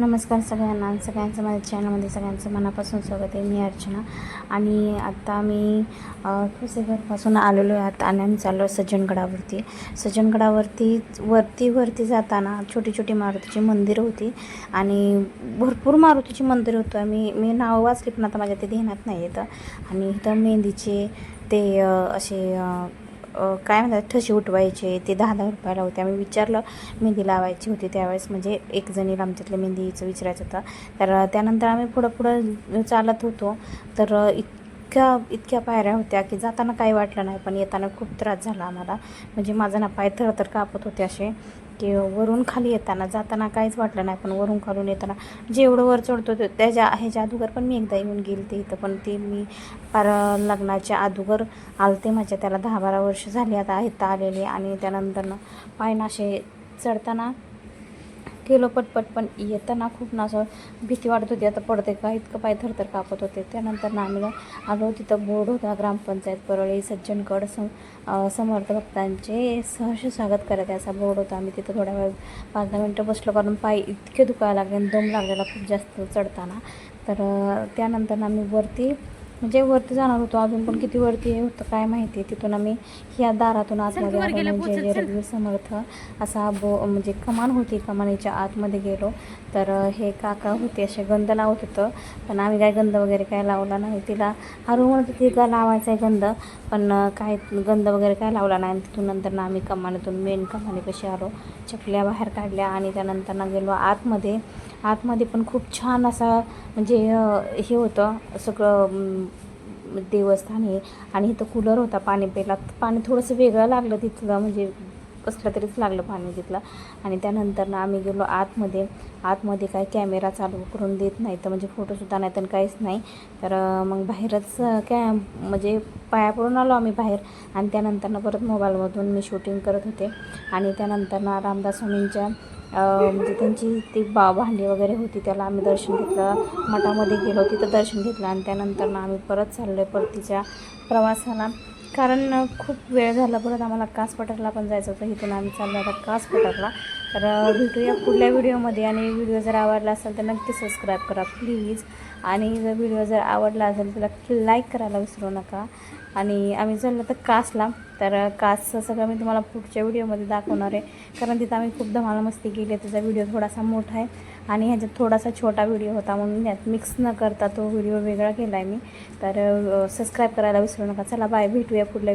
नमस्कार सगळ्यांना सगळ्यांचं माझ्या चॅनलमध्ये सगळ्यांचं मनापासून स्वागत आहे. मी अर्चना. आणि आता मी कुसेघरपासून आलेलो आहात आणि आम्ही चाललो आहे सज्जनगडावरती सज्जनगडावरती वरती वरती जाताना छोटी छोटी मारुतीची मंदिरं होती आणि भरपूर मारुतीची मंदिरं होतं. आम्ही मी नाव वाचली पण आता माझ्या ते ध्यानात नाही येतं. आणि इथं मेहंदीचे ते असे काय म्हणतात ठशी उठवायचे ते दहा दहा रुपयाला होते. आम्ही विचारलं मेहंदी लावायची होती त्यावेळेस. म्हणजे एक जणीला आमच्यातल्या मेहंदीचं विचारायचं होतं. तर त्यानंतर आम्ही पुढं पुढं चालत होतो. तर इतक्या इतक्या पायऱ्या होत्या की जाताना काही वाटलं नाही पण येताना खूप त्रास झाला आम्हाला. म्हणजे माझा ना पाय थरथर कापत होते असे. की वरून खाली येताना जाताना काहीच वाटलं नाही पण वरून खालून येताना जेवढं वर चढतो ते- त्याच्या ह्याच्या अगोदर पण मी एकदा येऊन गेली ते इथं पण ते मी पार लग्नाच्या अगोदर आलते माझ्या त्याला दहा बारा वर्ष झाली आता इथं आलेली आणि त्यानंतर पायना असे चढताना गेलो पटपट पण येताना खूप ना असं भीती वाटत होती. आता पडते का? इतकं पाय थरथर कापत होते. त्यानंतर ना आम्ही आलो तिथं बोर्ड होता ग्रामपंचायत परळी सज्जनगड सम समर्थ भक्तांचे सहर्ष स्वागत करत आहे असा बोर्ड होता. आम्ही तिथं थोड्या वेळ पाच दहा मिनटं बसलो कारण पाय इतके दुखायला लागले आणि दम लागलेला खूप जास्त चढताना. तर त्यानंतर आम्ही वरती म्हणजे वरती जाणार होतो अजून पण किती वरती हे होतं काय माहिती तिथून आम्ही ह्या दारातून आतमध्ये आलो म्हणजे जे रघुवीर समर्थ असा बो म्हणजे कमान होती कमानीच्या आतमध्ये गेलो. तर हे काका होते असे गंध लावत होतं. पण आम्ही काय गंध वगैरे काय लावला नाही. तिला हरू म्हणत होती का लावायचा आहे गंध. पण काय गंध वगैरे काय लावला नाही. आणि तिथून नंतर ना आम्ही कमानीतून मेन कमानी कशी आलो चकल्या बाहेर काढल्या. आणि त्यानंतर ना गेलो आतमध्ये. आतमध्ये पण खूप छान असा म्हणजे हे होतं सगळं देवस्थान हे आणि इथं कूलर होता पाणी प्यायला. पाणी थोडंसं वेगळं लागलं तिथलं म्हणजे कसलं तरीच लागलं पाणी तिथलं. आणि त्यानंतर ना आम्ही गेलो आतमध्ये. आतमध्ये काय कॅमेरा चालू करून देत नाही तर म्हणजे फोटोसुद्धा नाही तर काहीच नाही. तर मग बाहेरच अं, काय म्हणजे पाया पडून आलो आम्ही बाहेर. आणि त्यानंतरनं परत मोबाईलमधून मी शूटिंग करत होते. आणि त्यानंतर ना रामदास स्वामींच्या म्हणजे त्यांची ती बा भांडी वगैरे होती त्याला आम्ही दर्शन घेतलं. मठामध्ये गेलो तिथं दर्शन घेतलं आणि त्यानंतर ना आम्ही परत चाललो आहे परतीच्या प्रवासाला. कारण खूप वेळ झाला परत आम्हाला कास पठारला पण जायचं होतं. इथून आम्ही चाललो आता कास पठारला तर भेटूया पुढल्या व्हिडिओमध्ये. आणि व्हिडिओ जर आवडला असेल तर नक्की सबस्क्राईब करा प्लीज आणि जर व्हिडिओ जर आवडला असेल तर लाईक करायला विसरू नका. आणि आम्ही चाललो तर कासला. तर कासचं सगळं मी तुम्हाला पुढच्या व्हिडिओमध्ये दाखवणार आहे. कारण तिथं आम्ही खूप धमाल मस्ती केली आहे. त्याचा व्हिडिओ थोडासा मोठा आहे. आणि ह्याच्यात थोडासा छोटा व्हिडिओ होता म्हणून यात मिक्स न करता तो व्हिडिओ वेगळा केला आहे मी. तर सबस्क्राईब करायला विसरू नका. चला बाय भेटूया पुढल्या